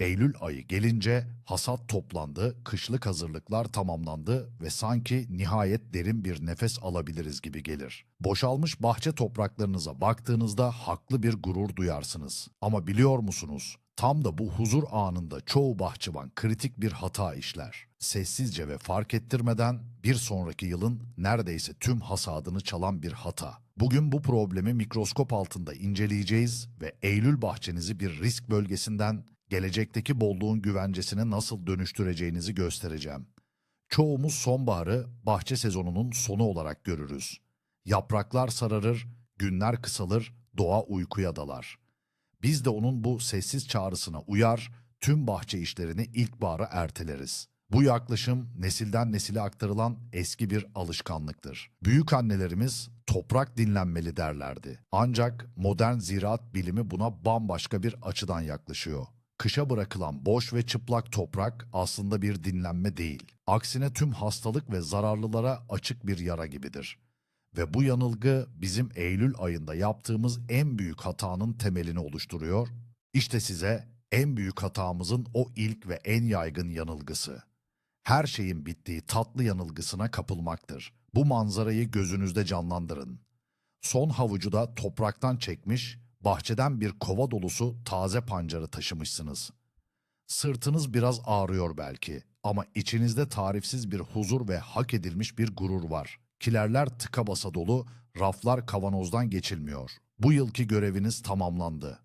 Eylül ayı gelince hasat toplandı, kışlık hazırlıklar tamamlandı ve sanki nihayet derin bir nefes alabiliriz gibi gelir. Boşalmış bahçe topraklarınıza baktığınızda haklı bir gurur duyarsınız. Ama biliyor musunuz? Tam da bu huzur anında çoğu bahçıvan kritik bir hata işler. Sessizce ve fark ettirmeden bir sonraki yılın neredeyse tüm hasadını çalan bir hata. Bugün bu problemi mikroskop altında inceleyeceğiz ve Eylül bahçenizi bir risk bölgesinden gelecekteki bolluğun güvencesine nasıl dönüştüreceğinizi göstereceğim. Çoğumuz sonbaharı bahçe sezonunun sonu olarak görürüz. Yapraklar sararır, günler kısalır, doğa uykuya dalar. Biz de onun bu sessiz çağrısına uyar, tüm bahçe işlerini ilkbahara erteleriz. Bu yaklaşım nesilden nesile aktarılan eski bir alışkanlıktır. Büyük annelerimiz toprak dinlenmeli derlerdi. Ancak modern ziraat bilimi buna bambaşka bir açıdan yaklaşıyor. Kışa bırakılan boş ve çıplak toprak aslında bir dinlenme değil. Aksine tüm hastalık ve zararlılara açık bir yara gibidir. Ve bu yanılgı bizim Eylül ayında yaptığımız en büyük hatanın temelini oluşturuyor. İşte size en büyük hatamızın o ilk ve en yaygın yanılgısı. Her şeyin bittiği tatlı yanılgısına kapılmaktır. Bu manzarayı gözünüzde canlandırın. Son havucu da topraktan çekmiş, bahçeden bir kova dolusu taze pancarı taşımışsınız. Sırtınız biraz ağrıyor belki ama içinizde tarifsiz bir huzur ve hak edilmiş bir gurur var. Kilerler tıka basa dolu, raflar kavanozdan geçilmiyor. Bu yılki göreviniz tamamlandı.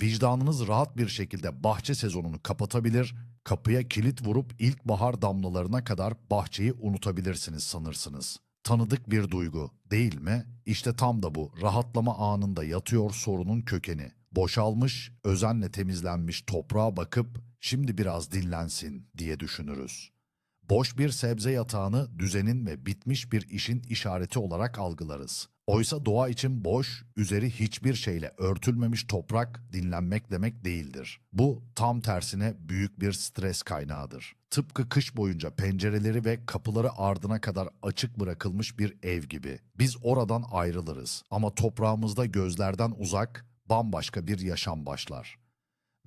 Vicdanınız rahat bir şekilde bahçe sezonunu kapatabilir, kapıya kilit vurup ilkbahar damlalarına kadar bahçeyi unutabilirsiniz sanırsınız. Tanıdık bir duygu, değil mi? İşte tam da bu rahatlama anında yatıyor sorunun kökeni. Boşalmış, özenle temizlenmiş toprağa bakıp şimdi biraz dinlensin diye düşünürüz. Boş bir sebze yatağını düzenin ve bitmiş bir işin işareti olarak algılarız. Oysa doğa için boş, üzeri hiçbir şeyle örtülmemiş toprak dinlenmek demek değildir. Bu tam tersine büyük bir stres kaynağıdır. Tıpkı kış boyunca pencereleri ve kapıları ardına kadar açık bırakılmış bir ev gibi. Biz oradan ayrılırız ama toprağımızda gözlerden uzak bambaşka bir yaşam başlar.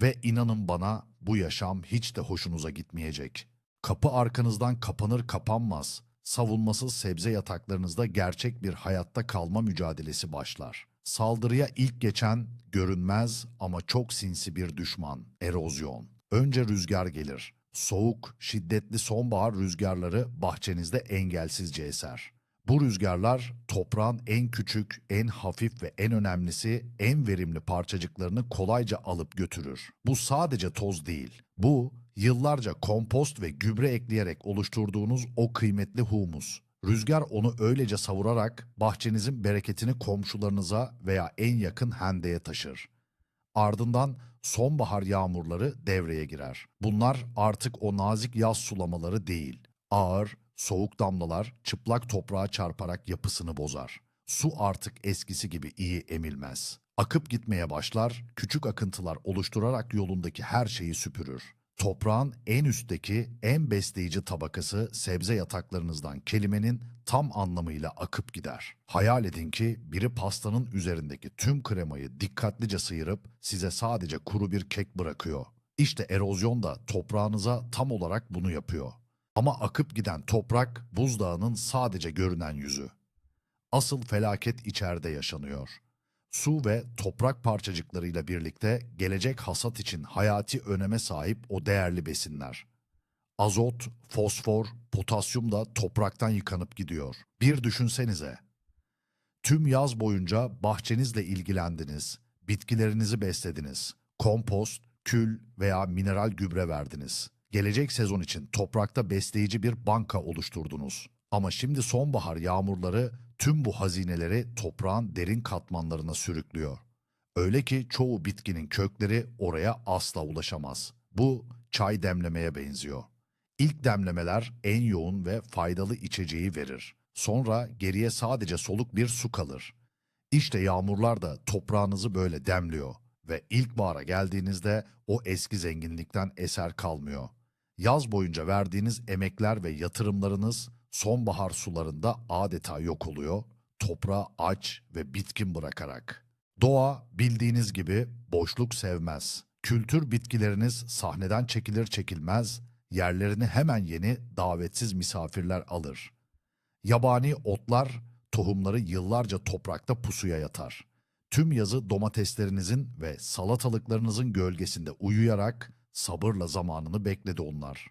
Ve inanın bana bu yaşam hiç de hoşunuza gitmeyecek. Kapı arkanızdan kapanır kapanmaz, savunmasız sebze yataklarınızda gerçek bir hayatta kalma mücadelesi başlar. Saldırıya ilk geçen görünmez ama çok sinsi bir düşman, erozyon. Önce rüzgar gelir. Soğuk, şiddetli sonbahar rüzgarları bahçenizde engelsizce eser. Bu rüzgarlar toprağın en küçük, en hafif ve en önemlisi en verimli parçacıklarını kolayca alıp götürür. Bu sadece toz değil. Bu yıllarca kompost ve gübre ekleyerek oluşturduğunuz o kıymetli humus. Rüzgar onu öylece savurarak bahçenizin bereketini komşularınıza veya en yakın hendeye taşır. Ardından sonbahar yağmurları devreye girer. Bunlar artık o nazik yaz sulamaları değil. Ağır, soğuk damlalar çıplak toprağa çarparak yapısını bozar. Su artık eskisi gibi iyi emilmez. Akıp gitmeye başlar, küçük akıntılar oluşturarak yolundaki her şeyi süpürür. Toprağın en üstteki, en besleyici tabakası sebze yataklarınızdan kelimenin tam anlamıyla akıp gider. Hayal edin ki biri pastanın üzerindeki tüm kremayı dikkatlice sıyırıp size sadece kuru bir kek bırakıyor. İşte erozyon da toprağınıza tam olarak bunu yapıyor. Ama akıp giden toprak buzdağının sadece görünen yüzü. Asıl felaket içeride yaşanıyor. Su ve toprak parçacıklarıyla birlikte gelecek hasat için hayati öneme sahip o değerli besinler. Azot, fosfor, potasyum da topraktan yıkanıp gidiyor. Bir düşünsenize. Tüm yaz boyunca bahçenizle ilgilendiniz, bitkilerinizi beslediniz, kompost, kül veya mineral gübre verdiniz. Gelecek sezon için toprakta besleyici bir banka oluşturdunuz. Ama şimdi sonbahar yağmurları tüm bu hazineleri toprağın derin katmanlarına sürüklüyor. Öyle ki çoğu bitkinin kökleri oraya asla ulaşamaz. Bu çay demlemeye benziyor. İlk demlemeler en yoğun ve faydalı içeceği verir. Sonra geriye sadece soluk bir su kalır. İşte yağmurlar da toprağınızı böyle demliyor ve ilkbahara geldiğinizde o eski zenginlikten eser kalmıyor. Yaz boyunca verdiğiniz emekler ve yatırımlarınız sonbahar sularında adeta yok oluyor, toprağı aç ve bitkin bırakarak. Doğa bildiğiniz gibi boşluk sevmez. Kültür bitkileriniz sahneden çekilir çekilmez, yerlerini hemen yeni davetsiz misafirler alır. Yabani otlar, tohumları yıllarca toprakta pusuya yatar. Tüm yazı domateslerinizin ve salatalıklarınızın gölgesinde uyuyarak sabırla zamanını bekledi onlar.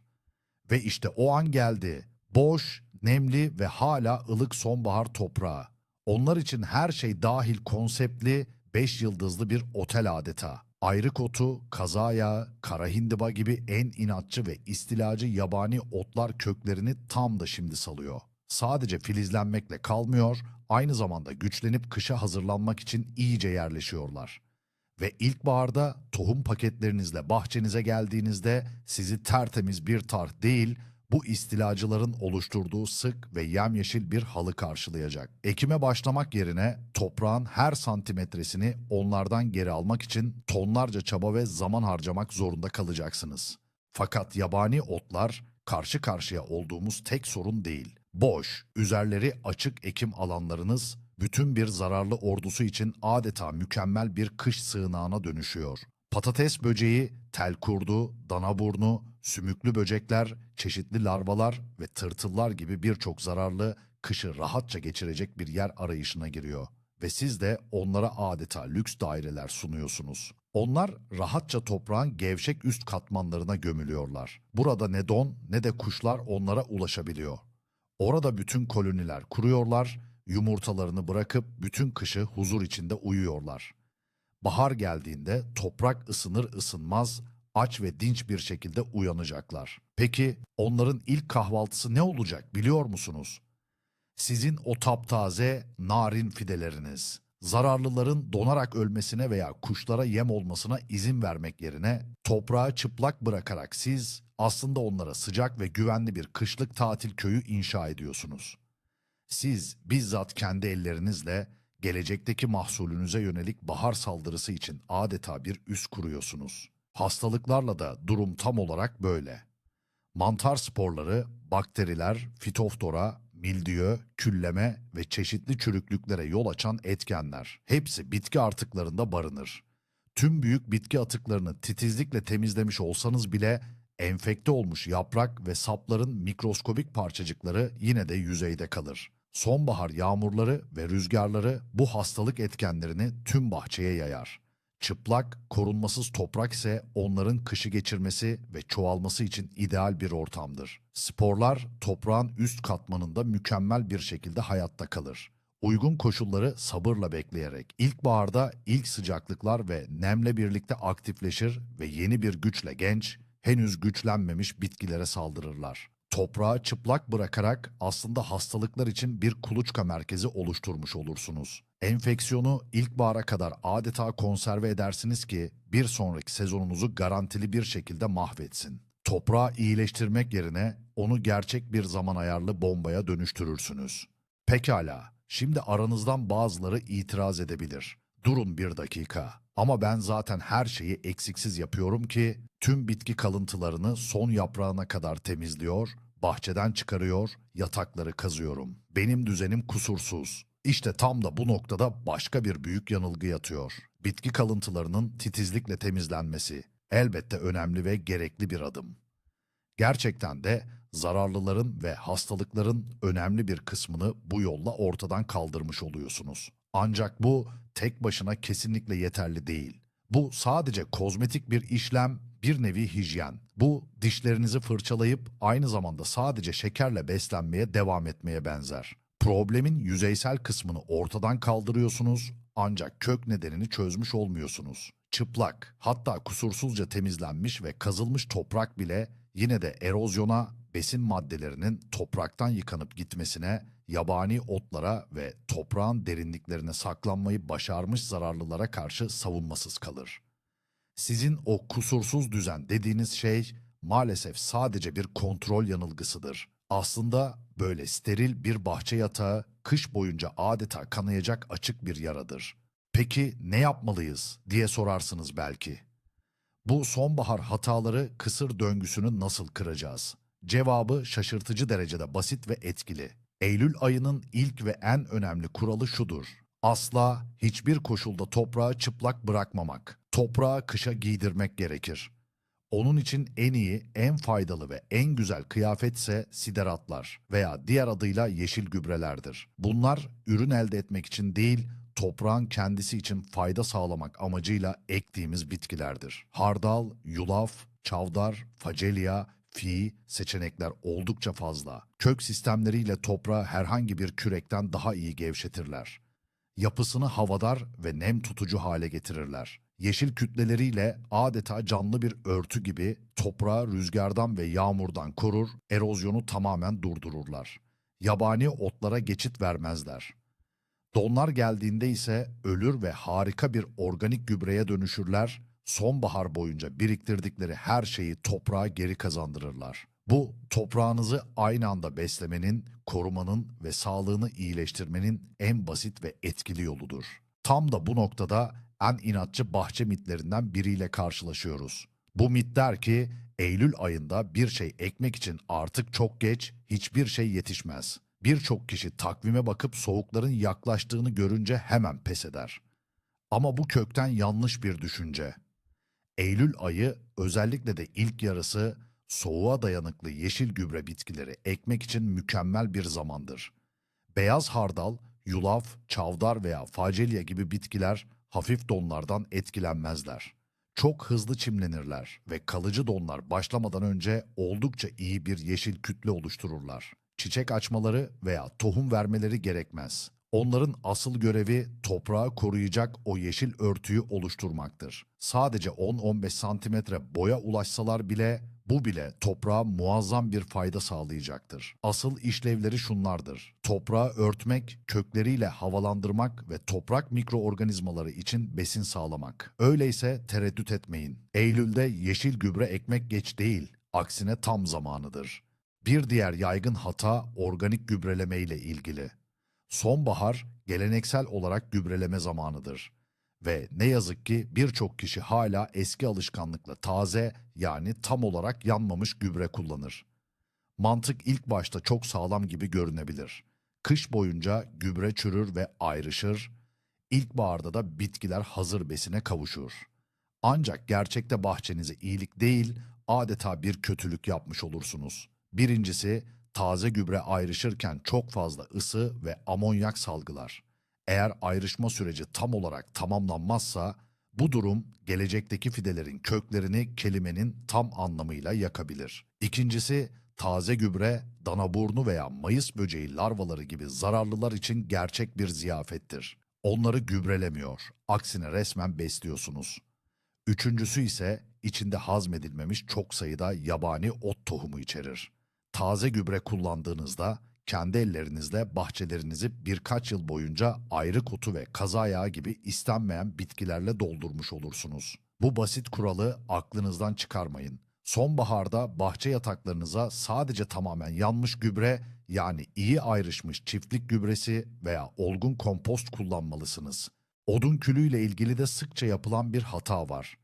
Ve işte o an geldi. Boş, nemli ve hala ılık sonbahar toprağı. Onlar için her şey dahil konseptli, beş yıldızlı bir otel adeta. Ayrık otu, kazaya, kara hindiba gibi en inatçı ve istilacı yabani otlar köklerini tam da şimdi salıyor. Sadece filizlenmekle kalmıyor, aynı zamanda güçlenip kışa hazırlanmak için iyice yerleşiyorlar. Ve ilkbaharda tohum paketlerinizle bahçenize geldiğinizde sizi tertemiz bir tarh değil, bu istilacıların oluşturduğu sık ve yemyeşil bir halı karşılayacak. Ekime başlamak yerine toprağın her santimetresini onlardan geri almak için tonlarca çaba ve zaman harcamak zorunda kalacaksınız. Fakat yabani otlar karşı karşıya olduğumuz tek sorun değil. Boş, üzerleri açık ekim alanlarınız bütün bir zararlı ordusu için adeta mükemmel bir kış sığınağına dönüşüyor. Patates böceği, tel kurdu, danaburnu, sümüklü böcekler, çeşitli larvalar ve tırtıllar gibi birçok zararlı kışı rahatça geçirecek bir yer arayışına giriyor. Ve siz de onlara adeta lüks daireler sunuyorsunuz. Onlar rahatça toprağın gevşek üst katmanlarına gömülüyorlar. Burada ne don ne de kuşlar onlara ulaşabiliyor. Orada bütün koloniler kuruyorlar, yumurtalarını bırakıp bütün kışı huzur içinde uyuyorlar. Bahar geldiğinde toprak ısınır ısınmaz aç ve dinç bir şekilde uyanacaklar. Peki onların ilk kahvaltısı ne olacak biliyor musunuz? Sizin o taptaze, narin fideleriniz. Zararlıların donarak ölmesine veya kuşlara yem olmasına izin vermek yerine toprağı çıplak bırakarak siz aslında onlara sıcak ve güvenli bir kışlık tatil köyü inşa ediyorsunuz. Siz bizzat kendi ellerinizle gelecekteki mahsulünüze yönelik bahar saldırısı için adeta bir üs kuruyorsunuz. Hastalıklarla da durum tam olarak böyle. Mantar sporları, bakteriler, fitoftora, mildiyo, külleme ve çeşitli çürüklüklere yol açan etkenler. Hepsi bitki artıklarında barınır. Tüm büyük bitki atıklarını titizlikle temizlemiş olsanız bile enfekte olmuş yaprak ve sapların mikroskobik parçacıkları yine de yüzeyde kalır. Sonbahar yağmurları ve rüzgarları bu hastalık etkenlerini tüm bahçeye yayar. Çıplak, korunmasız toprak ise onların kışı geçirmesi ve çoğalması için ideal bir ortamdır. Sporlar toprağın üst katmanında mükemmel bir şekilde hayatta kalır. Uygun koşulları sabırla bekleyerek ilkbaharda ilk sıcaklıklar ve nemle birlikte aktifleşir ve yeni bir güçle genç, henüz güçlenmemiş bitkilere saldırırlar. Toprağı çıplak bırakarak aslında hastalıklar için bir kuluçka merkezi oluşturmuş olursunuz. Enfeksiyonu ilkbahara kadar adeta konserve edersiniz ki bir sonraki sezonunuzu garantili bir şekilde mahvetsin. Toprağı iyileştirmek yerine onu gerçek bir zaman ayarlı bombaya dönüştürürsünüz. Pekala, şimdi aranızdan bazıları itiraz edebilir. Durun bir dakika. Ama ben zaten her şeyi eksiksiz yapıyorum ki tüm bitki kalıntılarını son yaprağına kadar temizliyor, bahçeden çıkarıyor, yatakları kazıyorum. Benim düzenim kusursuz. İşte tam da bu noktada başka bir büyük yanılgı yatıyor. Bitki kalıntılarının titizlikle temizlenmesi elbette önemli ve gerekli bir adım. Gerçekten de zararlıların ve hastalıkların önemli bir kısmını bu yolla ortadan kaldırmış oluyorsunuz. Ancak bu tek başına kesinlikle yeterli değil. Bu sadece kozmetik bir işlem, bir nevi hijyen. Bu dişlerinizi fırçalayıp aynı zamanda sadece şekerle beslenmeye devam etmeye benzer. Problemin yüzeysel kısmını ortadan kaldırıyorsunuz ancak kök nedenini çözmüş olmuyorsunuz. Çıplak, hatta kusursuzca temizlenmiş ve kazılmış toprak bile yine de erozyona, besin maddelerinin topraktan yıkanıp gitmesine, yabani otlara ve toprağın derinliklerine saklanmayı başarmış zararlılara karşı savunmasız kalır. Sizin o kusursuz düzen dediğiniz şey maalesef sadece bir kontrol yanılgısıdır. Aslında böyle steril bir bahçe yatağı kış boyunca adeta kanayacak açık bir yaradır. Peki ne yapmalıyız diye sorarsınız belki. Bu sonbahar hataları kısır döngüsünü nasıl kıracağız? Cevabı şaşırtıcı derecede basit ve etkili. Eylül ayının ilk ve en önemli kuralı şudur. Asla hiçbir koşulda toprağı çıplak bırakmamak. Toprağı kışa giydirmek gerekir. Onun için en iyi, en faydalı ve en güzel kıyafetse sideratlar veya diğer adıyla yeşil gübrelerdir. Bunlar ürün elde etmek için değil, toprağın kendisi için fayda sağlamak amacıyla ektiğimiz bitkilerdir. Hardal, yulaf, çavdar, facelya, fi seçenekler oldukça fazla. Kök sistemleriyle toprağı herhangi bir kürekten daha iyi gevşetirler. Yapısını havadar ve nem tutucu hale getirirler. Yeşil kütleleriyle adeta canlı bir örtü gibi toprağı rüzgardan ve yağmurdan korur, erozyonu tamamen durdururlar. Yabani otlara geçit vermezler. Donlar geldiğinde ise ölür ve harika bir organik gübreye dönüşürler, sonbahar boyunca biriktirdikleri her şeyi toprağa geri kazandırırlar. Bu toprağınızı aynı anda beslemenin, korumanın ve sağlığını iyileştirmenin en basit ve etkili yoludur. Tam da bu noktada en inatçı bahçe mitlerinden biriyle karşılaşıyoruz. Bu mit der ki Eylül ayında bir şey ekmek için artık çok geç, hiçbir şey yetişmez. Birçok kişi takvime bakıp soğukların yaklaştığını görünce hemen pes eder. Ama bu kökten yanlış bir düşünce. Eylül ayı özellikle de ilk yarısı soğuğa dayanıklı yeşil gübre bitkileri ekmek için mükemmel bir zamandır. Beyaz hardal, yulaf, çavdar veya facelya gibi bitkiler hafif donlardan etkilenmezler. Çok hızlı çimlenirler ve kalıcı donlar başlamadan önce oldukça iyi bir yeşil kütle oluştururlar. Çiçek açmaları veya tohum vermeleri gerekmez. Onların asıl görevi toprağı koruyacak o yeşil örtüyü oluşturmaktır. Sadece 10-15 santimetre boya ulaşsalar bile bu bile toprağa muazzam bir fayda sağlayacaktır. Asıl işlevleri şunlardır. Toprağı örtmek, kökleriyle havalandırmak ve toprak mikroorganizmaları için besin sağlamak. Öyleyse tereddüt etmeyin. Eylül'de yeşil gübre ekmek geç değil, aksine tam zamanıdır. Bir diğer yaygın hata organik gübreleme ile ilgili. Sonbahar geleneksel olarak gübreleme zamanıdır. Ve ne yazık ki birçok kişi hala eski alışkanlıkla taze yani tam olarak yanmamış gübre kullanır. Mantık ilk başta çok sağlam gibi görünebilir. Kış boyunca gübre çürür ve ayrışır, ilkbaharda da bitkiler hazır besine kavuşur. Ancak gerçekte bahçenize iyilik değil, adeta bir kötülük yapmış olursunuz. Birincisi, taze gübre ayrışırken çok fazla ısı ve amonyak salgılar. Eğer ayrışma süreci tam olarak tamamlanmazsa bu durum gelecekteki fidelerin köklerini kelimenin tam anlamıyla yakabilir. İkincisi taze gübre danaburnu veya mayıs böceği larvaları gibi zararlılar için gerçek bir ziyafettir. Onları gübrelemiyor, aksine resmen besliyorsunuz. Üçüncüsü ise içinde hazmedilmemiş çok sayıda yabani ot tohumu içerir. Taze gübre kullandığınızda kendi ellerinizle bahçelerinizi birkaç yıl boyunca ayrı kutu ve kazayağı gibi istenmeyen bitkilerle doldurmuş olursunuz. Bu basit kuralı aklınızdan çıkarmayın. Sonbaharda bahçe yataklarınıza sadece tamamen yanmış gübre yani iyi ayrışmış çiftlik gübresi veya olgun kompost kullanmalısınız. Odun külüyle ilgili de sıkça yapılan bir hata var.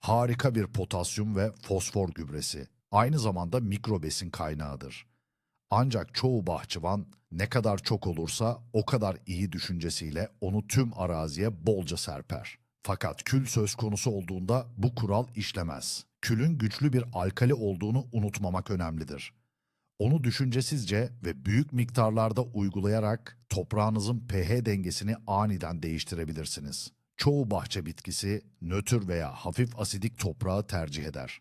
Harika bir potasyum ve fosfor gübresi. Aynı zamanda mikro besin kaynağıdır. Ancak çoğu bahçıvan ne kadar çok olursa o kadar iyi düşüncesiyle onu tüm araziye bolca serper. Fakat kül söz konusu olduğunda bu kural işlemez. Külün güçlü bir alkali olduğunu unutmamak önemlidir. Onu düşüncesizce ve büyük miktarlarda uygulayarak toprağınızın pH dengesini aniden değiştirebilirsiniz. Çoğu bahçe bitkisi nötr veya hafif asidik toprağı tercih eder.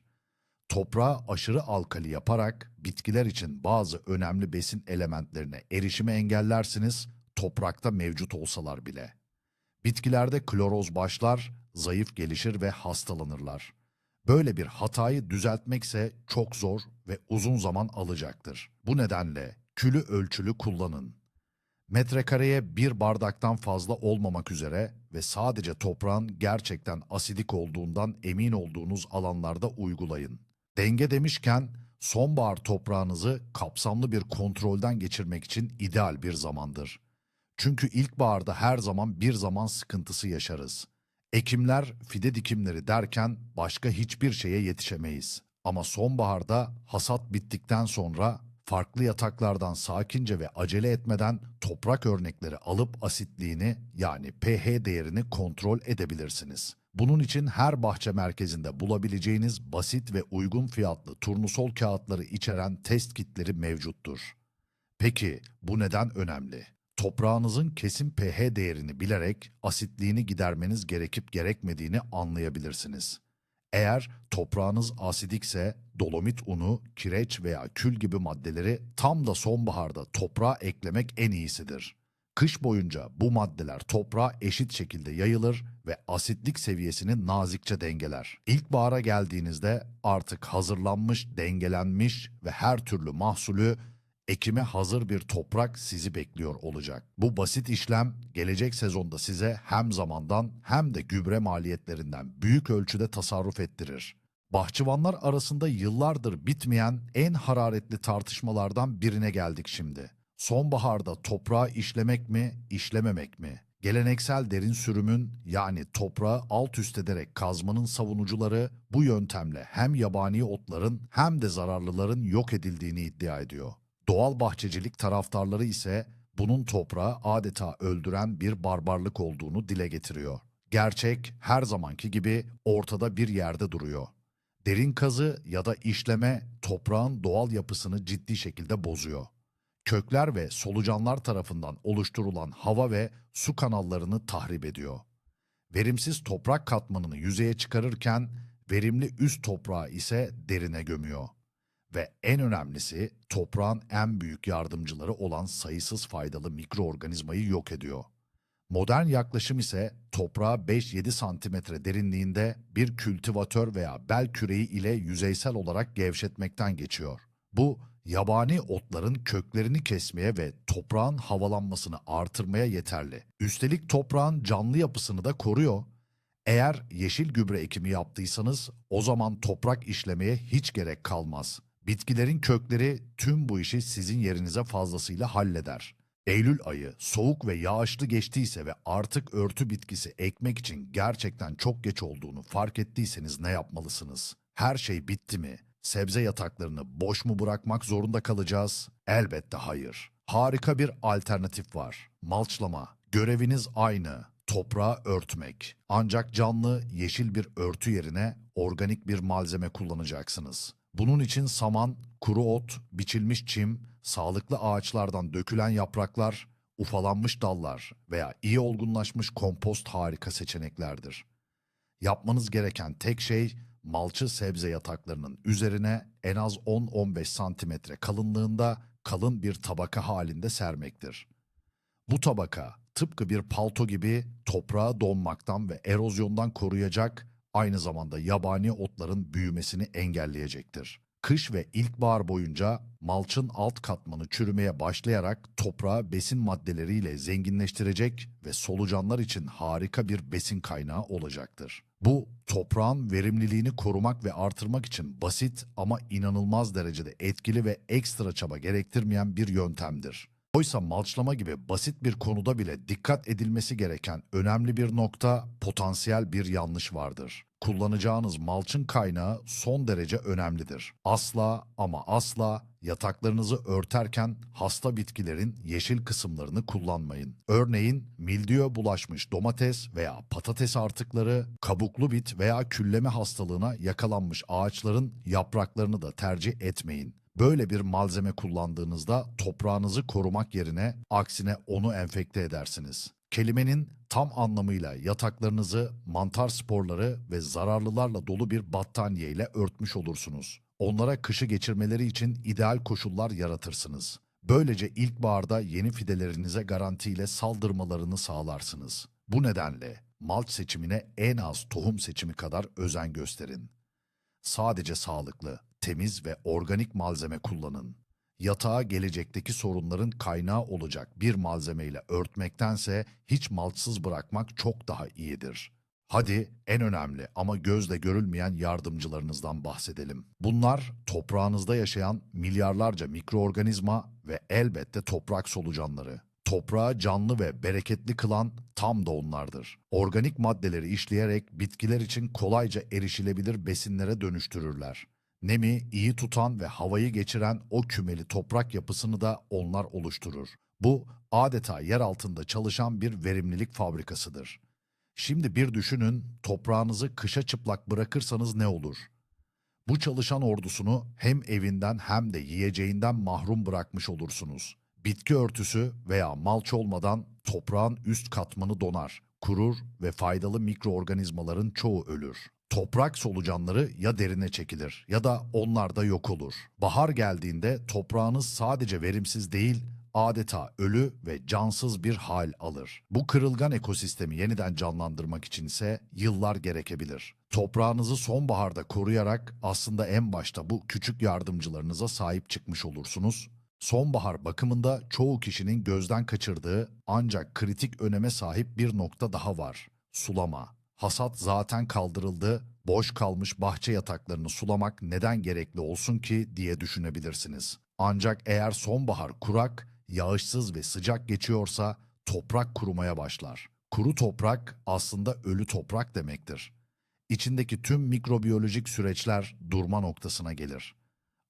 Toprağı aşırı alkali yaparak bitkiler için bazı önemli besin elementlerine erişimi engellersiniz toprakta mevcut olsalar bile. Bitkilerde kloroz başlar, zayıf gelişir ve hastalanırlar. Böyle bir hatayı düzeltmekse çok zor ve uzun zaman alacaktır. Bu nedenle külü ölçülü kullanın. Metrekareye bir bardaktan fazla olmamak üzere ve sadece toprağın gerçekten asidik olduğundan emin olduğunuz alanlarda uygulayın. Denge demişken sonbahar toprağınızı kapsamlı bir kontrolden geçirmek için ideal bir zamandır. Çünkü ilkbaharda her zaman bir zaman sıkıntısı yaşarız. Ekimler, fide dikimleri derken başka hiçbir şeye yetişemeyiz. Ama sonbaharda hasat bittikten sonra farklı yataklardan sakince ve acele etmeden toprak örnekleri alıp asitliğini yani pH değerini kontrol edebilirsiniz. Bunun için her bahçe merkezinde bulabileceğiniz basit ve uygun fiyatlı turnusol kağıtları içeren test kitleri mevcuttur. Peki bu neden önemli? Toprağınızın kesin pH değerini bilerek asitliğini gidermeniz gerekip gerekmediğini anlayabilirsiniz. Eğer toprağınız asidikse dolomit unu, kireç veya kül gibi maddeleri tam da sonbaharda toprağa eklemek en iyisidir. Kış boyunca bu maddeler toprağa eşit şekilde yayılır ve asitlik seviyesini nazikçe dengeler. İlkbahara geldiğinizde artık hazırlanmış, dengelenmiş ve her türlü mahsulü ekime hazır bir toprak sizi bekliyor olacak. Bu basit işlem gelecek sezonda size hem zamandan hem de gübre maliyetlerinden büyük ölçüde tasarruf ettirir. Bahçıvanlar arasında yıllardır bitmeyen en hararetli tartışmalardan birine geldik şimdi. Sonbaharda toprağı işlemek mi, işlememek mi? Geleneksel derin sürümün yani toprağı alt üst ederek kazmanın savunucuları bu yöntemle hem yabani otların hem de zararlıların yok edildiğini iddia ediyor. Doğal bahçecilik taraftarları ise bunun toprağı adeta öldüren bir barbarlık olduğunu dile getiriyor. Gerçek her zamanki gibi ortada bir yerde duruyor. Derin kazı ya da işleme toprağın doğal yapısını ciddi şekilde bozuyor. Kökler ve solucanlar tarafından oluşturulan hava ve su kanallarını tahrip ediyor. Verimsiz toprak katmanını yüzeye çıkarırken verimli üst toprağı ise derine gömüyor. Ve en önemlisi toprağın en büyük yardımcıları olan sayısız faydalı mikroorganizmayı yok ediyor. Modern yaklaşım ise toprağı 5-7 santimetre derinliğinde bir kültivatör veya bel küreği ile yüzeysel olarak gevşetmekten geçiyor. Bu yabani otların köklerini kesmeye ve toprağın havalanmasını artırmaya yeterli. Üstelik toprağın canlı yapısını da koruyor. Eğer yeşil gübre ekimi yaptıysanız o zaman toprak işlemeye hiç gerek kalmaz. Bitkilerin kökleri tüm bu işi sizin yerinize fazlasıyla halleder. Eylül ayı soğuk ve yağışlı geçtiyse ve artık örtü bitkisi ekmek için gerçekten çok geç olduğunu fark ettiyseniz ne yapmalısınız? Her şey bitti mi? Sebze yataklarını boş mu bırakmak zorunda kalacağız? Elbette hayır. Harika bir alternatif var. Malçlama. Göreviniz aynı. Toprağı örtmek. Ancak canlı, yeşil bir örtü yerine organik bir malzeme kullanacaksınız. Bunun için saman, kuru ot, biçilmiş çim, sağlıklı ağaçlardan dökülen yapraklar, ufalanmış dallar veya iyi olgunlaşmış kompost harika seçeneklerdir. Yapmanız gereken tek şey malçı sebze yataklarının üzerine en az 10-15 santimetre kalınlığında kalın bir tabaka halinde sermektir. Bu tabaka tıpkı bir palto gibi toprağı donmaktan ve erozyondan koruyacak, aynı zamanda yabani otların büyümesini engelleyecektir. Kış ve ilkbahar boyunca malçın alt katmanı çürümeye başlayarak toprağı besin maddeleriyle zenginleştirecek ve solucanlar için harika bir besin kaynağı olacaktır. Bu toprağın verimliliğini korumak ve artırmak için basit ama inanılmaz derecede etkili ve ekstra çaba gerektirmeyen bir yöntemdir. Oysa malçlama gibi basit bir konuda bile dikkat edilmesi gereken önemli bir nokta potansiyel bir yanlış vardır. Kullanacağınız malçın kaynağı son derece önemlidir. Asla ama asla yataklarınızı örterken hasta bitkilerin yeşil kısımlarını kullanmayın. Örneğin mildiyo bulaşmış domates veya patates artıkları, kabuklu bit veya külleme hastalığına yakalanmış ağaçların yapraklarını da tercih etmeyin. Böyle bir malzeme kullandığınızda toprağınızı korumak yerine aksine onu enfekte edersiniz. Kelimenin tam anlamıyla yataklarınızı mantar sporları ve zararlılarla dolu bir battaniye ile örtmüş olursunuz. Onlara kışı geçirmeleri için ideal koşullar yaratırsınız. Böylece ilkbaharda yeni fidelerinize garantiyle saldırmalarını sağlarsınız. Bu nedenle malç seçimine en az tohum seçimi kadar özen gösterin. Sadece sağlıklı, temiz ve organik malzeme kullanın. Yatağı gelecekteki sorunların kaynağı olacak bir malzemeyle örtmektense hiç malçsız bırakmak çok daha iyidir. Hadi en önemli ama gözle görülmeyen yardımcılarınızdan bahsedelim. Bunlar toprağınızda yaşayan milyarlarca mikroorganizma ve elbette toprak solucanları. Toprağı canlı ve bereketli kılan tam da onlardır. Organik maddeleri işleyerek bitkiler için kolayca erişilebilir besinlere dönüştürürler. Nemi iyi tutan ve havayı geçiren o kümeli toprak yapısını da onlar oluşturur. Bu adeta yer altında çalışan bir verimlilik fabrikasıdır. Şimdi bir düşünün, toprağınızı kışa çıplak bırakırsanız ne olur? Bu çalışan ordusunu hem evinden hem de yiyeceğinden mahrum bırakmış olursunuz. Bitki örtüsü veya malç olmadan toprağın üst katmanı donar, kurur ve faydalı mikroorganizmaların çoğu ölür. Toprak solucanları ya derine çekilir ya da onlar da yok olur. Bahar geldiğinde toprağınız sadece verimsiz değil, adeta ölü ve cansız bir hal alır. Bu kırılgan ekosistemi yeniden canlandırmak için ise yıllar gerekebilir. Toprağınızı sonbaharda koruyarak aslında en başta bu küçük yardımcılarınıza sahip çıkmış olursunuz. Sonbahar bakımında çoğu kişinin gözden kaçırdığı ancak kritik öneme sahip bir nokta daha var. Sulama. Hasat zaten kaldırıldı, boş kalmış bahçe yataklarını sulamak neden gerekli olsun ki diye düşünebilirsiniz. Ancak eğer sonbahar kurak, yağışsız ve sıcak geçiyorsa toprak kurumaya başlar. Kuru toprak aslında ölü toprak demektir. İçindeki tüm mikrobiyolojik süreçler durma noktasına gelir.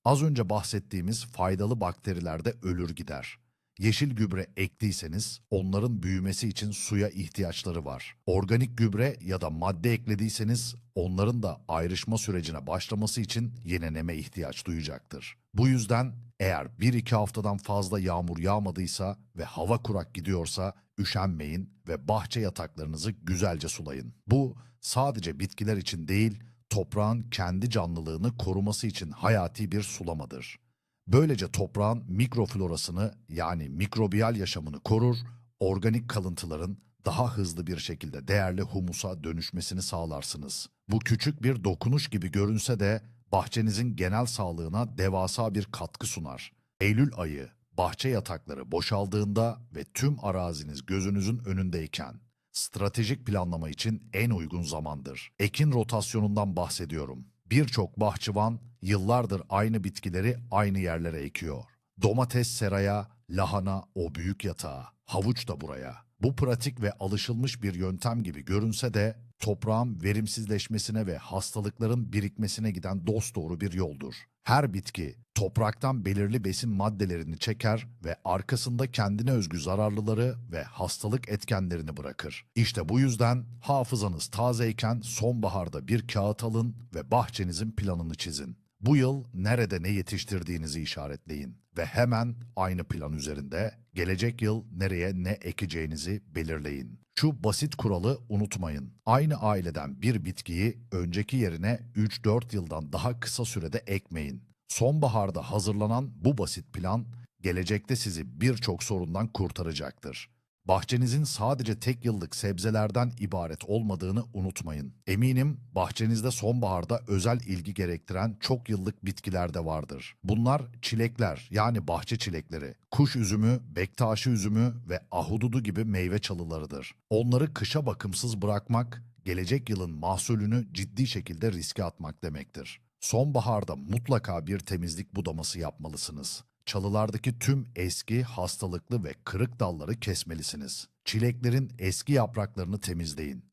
Az önce bahsettiğimiz faydalı bakteriler de ölür gider. Yeşil gübre ektiyseniz onların büyümesi için suya ihtiyaçları var. Organik gübre ya da madde eklediyseniz onların da ayrışma sürecine başlaması için yenileme ihtiyaç duyacaktır. Bu yüzden eğer 1-2 haftadan fazla yağmur yağmadıysa ve hava kurak gidiyorsa üşenmeyin ve bahçe yataklarınızı güzelce sulayın. Bu sadece bitkiler için değil, toprağın kendi canlılığını koruması için hayati bir sulamadır. Böylece toprağın mikroflorasını yani mikrobiyal yaşamını korur, organik kalıntıların daha hızlı bir şekilde değerli humusa dönüşmesini sağlarsınız. Bu küçük bir dokunuş gibi görünse de bahçenizin genel sağlığına devasa bir katkı sunar. Eylül ayı bahçe yatakları boşaldığında ve tüm araziniz gözünüzün önündeyken stratejik planlama için en uygun zamandır. Ekin rotasyonundan bahsediyorum. Birçok bahçıvan yıllardır aynı bitkileri aynı yerlere ekiyor. Domates seraya, lahana o büyük yatağa, havuç da buraya. Bu pratik ve alışılmış bir yöntem gibi görünse de toprağın verimsizleşmesine ve hastalıkların birikmesine giden dosdoğru bir yoldur. Her bitki topraktan belirli besin maddelerini çeker ve arkasında kendine özgü zararlıları ve hastalık etkenlerini bırakır. İşte bu yüzden hafızanız tazeyken sonbaharda bir kağıt alın ve bahçenizin planını çizin. Bu yıl nerede ne yetiştirdiğinizi işaretleyin ve hemen aynı plan üzerinde gelecek yıl nereye ne ekeceğinizi belirleyin. Şu basit kuralı unutmayın. Aynı aileden bir bitkiyi önceki yerine 3-4 yıldan daha kısa sürede ekmeyin. Sonbaharda hazırlanan bu basit plan gelecekte sizi birçok sorundan kurtaracaktır. Bahçenizin sadece tek yıllık sebzelerden ibaret olmadığını unutmayın. Eminim bahçenizde sonbaharda özel ilgi gerektiren çok yıllık bitkiler de vardır. Bunlar çilekler yani bahçe çilekleri, kuş üzümü, bektaşi üzümü ve ahududu gibi meyve çalılarıdır. Onları kışa bakımsız bırakmak, gelecek yılın mahsulünü ciddi şekilde riske atmak demektir. Sonbaharda mutlaka bir temizlik budaması yapmalısınız. Çalılardaki tüm eski, hastalıklı ve kırık dalları kesmelisiniz. Çileklerin eski yapraklarını temizleyin.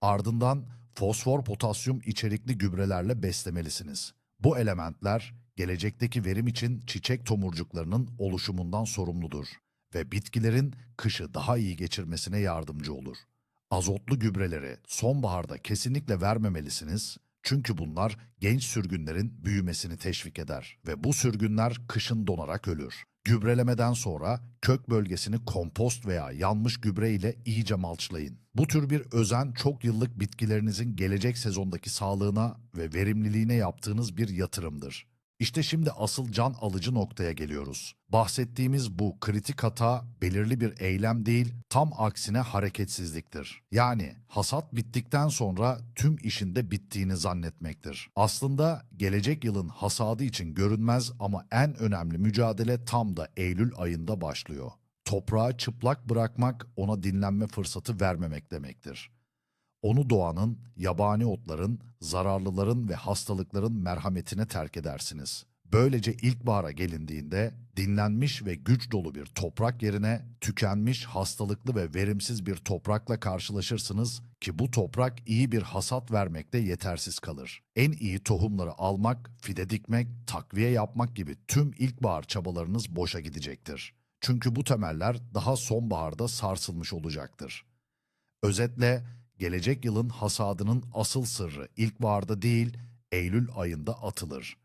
Ardından fosfor potasyum içerikli gübrelerle beslemelisiniz. Bu elementler gelecekteki verim için çiçek tomurcuklarının oluşumundan sorumludur ve bitkilerin kışı daha iyi geçirmesine yardımcı olur. Azotlu gübreleri sonbaharda kesinlikle vermemelisiniz çünkü bunlar genç sürgünlerin büyümesini teşvik eder ve bu sürgünler kışın donarak ölür. Gübrelemeden sonra kök bölgesini kompost veya yanmış gübre ile iyice malçlayın. Bu tür bir özen çok yıllık bitkilerinizin gelecek sezondaki sağlığına ve verimliliğine yaptığınız bir yatırımdır. İşte şimdi asıl can alıcı noktaya geliyoruz. Bahsettiğimiz bu kritik hata belirli bir eylem değil, tam aksine hareketsizliktir. Yani hasat bittikten sonra tüm işinde bittiğini zannetmektir. Aslında gelecek yılın hasadı için görünmez ama en önemli mücadele tam da Eylül ayında başlıyor. Toprağı çıplak bırakmak ona dinlenme fırsatı vermemek demektir. Onu doğanın, yabani otların, zararlıların ve hastalıkların merhametine terk edersiniz. Böylece ilkbahara gelindiğinde dinlenmiş ve güç dolu bir toprak yerine tükenmiş, hastalıklı ve verimsiz bir toprakla karşılaşırsınız ki bu toprak iyi bir hasat vermekte yetersiz kalır. En iyi tohumları almak, fide dikmek, takviye yapmak gibi tüm ilkbahar çabalarınız boşa gidecektir. Çünkü bu temeller daha sonbaharda sarsılmış olacaktır. Özetle gelecek yılın hasadının asıl sırrı ilkbaharda değil, Eylül ayında atılır.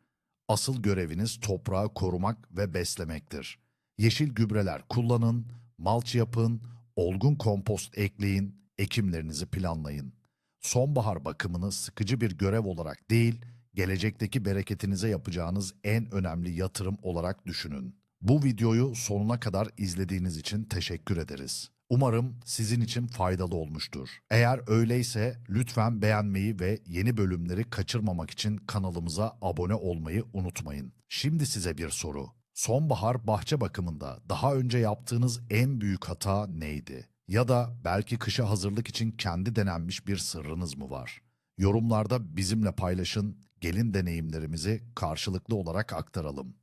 Asıl göreviniz toprağı korumak ve beslemektir. Yeşil gübreler kullanın, malç yapın, olgun kompost ekleyin, ekimlerinizi planlayın. Sonbahar bakımını sıkıcı bir görev olarak değil, gelecekteki bereketinize yapacağınız en önemli yatırım olarak düşünün. Bu videoyu sonuna kadar izlediğiniz için teşekkür ederiz. Umarım sizin için faydalı olmuştur. Eğer öyleyse lütfen beğenmeyi ve yeni bölümleri kaçırmamak için kanalımıza abone olmayı unutmayın. Şimdi size bir soru. Sonbahar bahçe bakımında daha önce yaptığınız en büyük hata neydi? Ya da belki kışa hazırlık için kendi denenmiş bir sırrınız mı var? Yorumlarda bizimle paylaşın, gelin deneyimlerimizi karşılıklı olarak aktaralım.